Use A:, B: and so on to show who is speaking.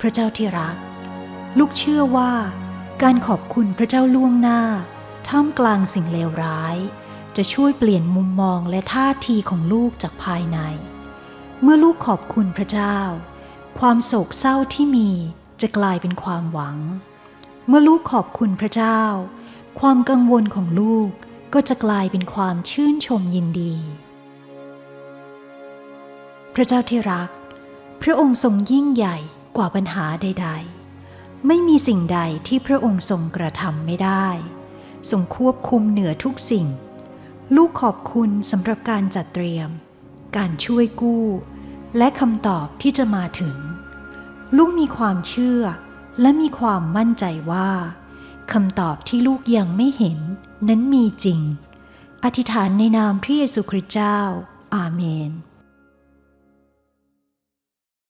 A: พระเจ้าที่รัก ลูกเชื่อว่า การขอบคุณพระเจ้าล่วงหน้า ท่ามกลางสิ่งเลวร้าย จะช่วยเปลี่ยนมุมมองและท่าทีของลูกจากภายใน เมื่อลูกขอบคุณพระเจ้า ความโศกเศร้าที่มีจะกลายเป็นความหวัง เมื่อลูกขอบคุณพระเจ้า ความกังวลของลูกก็จะกลายเป็นความชื่นชมยินดี พระเจ้าที่รัก พระองค์ทรงยิ่งใหญ่ กว่าปัญหาใด ๆ ไม่มีสิ่งใดที่พระองค์ทรงกระทำไม่ได้ทรงควบคุมเหนือทุกสิ่ง ลูกขอบคุณสำหรับการจัดเตรียม การช่วยกู้ และคำตอบที่จะมาถึง ลูกมีความเชื่อ และมีความมั่นใจว่าคำตอบที่ลูกยังไม่เห็นนั้นมีจริง อธิษฐานในนามพระเยซูคริสต์เจ้า อาเมน